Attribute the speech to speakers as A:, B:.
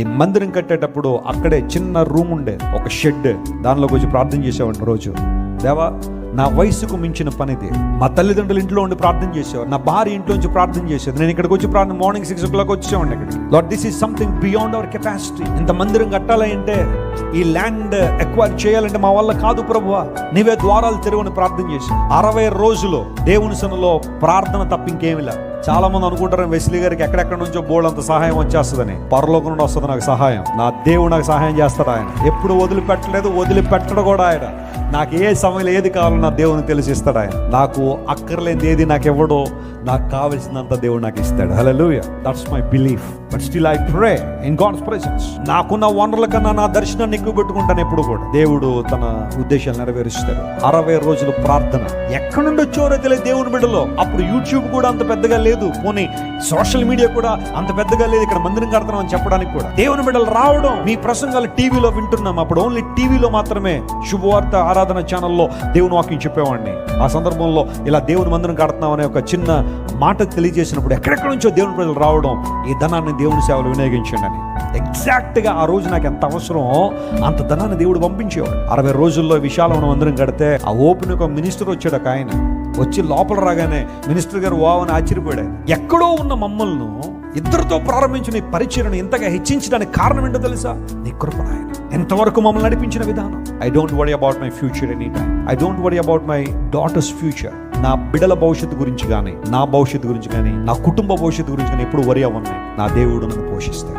A: ఈ మందిరం కట్టేటప్పుడు అక్కడే చిన్న రూమ్ ఉండే ఒక షెడ్. దానిలో వచ్చి ప్రార్థన చేసేవాడిని రోజు. దేవా నా వయసుకు మించిన పనిది. మా తల్లిదండ్రులు ఇంట్లో ఉండి ప్రార్థన చేసేవారు. నా భార్య ఇంట్లో నుంచి ప్రార్థన చేసేది. నేను ఇక్కడికి వచ్చి ప్రార్థన మార్నింగ్ సిక్స్ ఓ క్లాక్ వచ్చేవాడిని ఇక్కడికి lot this is something beyond our capacity ఇంత మందిరం కట్టాలంటే ఈ ల్యాండ్ ఎక్వైర్ చేయాలంటే మా వల్ల కాదు ప్రభువా. నీవే ద్వారాలు తెరువని ప్రార్థన చేసి అరవై రోజులు దేవుని సనలో ప్రార్థన తప్ప చాలా మంది అనుకుంటారు వెస్లీ గారికి ఎక్కడెక్కడ నుంచో బోల్డ్ అంత సహాయం వచ్చేస్తుందని. పరలోకం నుండి వస్తుంది నాకు సహాయం. నా దేవుడు నాకు సహాయం చేస్తాడు ఆయన. ఎప్పుడు వదిలిపెట్టలేదు వదిలిపెట్టడు కూడా ఆయన. నాకు ఏ సమయంలో ఏది కావాలో నా దేవుని తెలిసిస్తాడు ఆయన. నాకు అక్కర్లేనిది ఏది నాకు ఇవ్వడో నాకు కావలసినంత దేవుడు నాకు ఇస్తాడు. Hello that's my belief but still I pray in God's presence నాకున్న వనరుల కన్నా నా దర్శనాన్ని ఎక్కువ పెట్టుకుంటాను ఎప్పుడు కూడా. దేవుడు తన ఉద్దేశాలు నెరవేరుస్తాడు అరవై రోజులు ప్రార్థన. ఎక్కడి నుండి వచ్చారో తెలియదు దేవుని బిడ్డలో. అప్పుడు యూట్యూబ్ కూడా అంత పెద్దగా లేదు. పోనీ సోషల్ మీడియా కూడా అంత పెద్దగా లేదు. ఇక్కడ మందిరం కడతాం అని చెప్పడానికి కూడా. దేవుని బిడ్డలు రావడం మీ ప్రసంగాలు టీవీలో వింటున్నాం. అప్పుడు ఓన్లీ టీవీలో మాత్రమే శుభవార్త ఆరాధన ఛానల్లో దేవుని వాక్యం చెప్పేవాడిని. ఆ సందర్భంలో ఇలా దేవుని మందిరం కడుతున్నాం అనే ఒక చిన్న మాట తెలియజేసినప్పుడు ఎక్కడెక్కడ నుంచో దేవుని ప్రజలు రావడం ఈ ధనాన్ని దేవుని సేవలు వినియోగించండి అని. ఎగ్జాక్ట్గా ఆ రోజు నాకు ఎంత అవసరమో అంత ధనాన్ని దేవుడు పంపించేవాడు. అరవై రోజుల్లో విశాలం మనం అందరం కడితే ఆ ఓపెన్ ఒక మినిస్టర్ వచ్చాడు ఒక ఆయన. వచ్చి లోపల రాగానే మినిస్టర్ గారు వావని ఆశ్చర్యపోయాడు ఎక్కడో ఉన్న మమ్మల్ని ఇద్దరితో ప్రారంభించిన ఈ పరిచయను ఇంతగా హెచ్చించడానికి కారణం ఏంటో తెలుసా? నీ కృప ఆయన ఎంతవరకు మమ్మల్ని నడిపించిన విధానం. I don't worry about my future any time I don't worry about my daughters' future నా బిడ్డల భవిష్యత్తు గురించి కానీ నా భవిష్యత్తు గురించి కానీ నా కుటుంబ భవిష్యత్తు గురించి కానీ ఎప్పుడు వరి అవ్వను. నా దేవుడు నన్ను పోషిస్తాడు.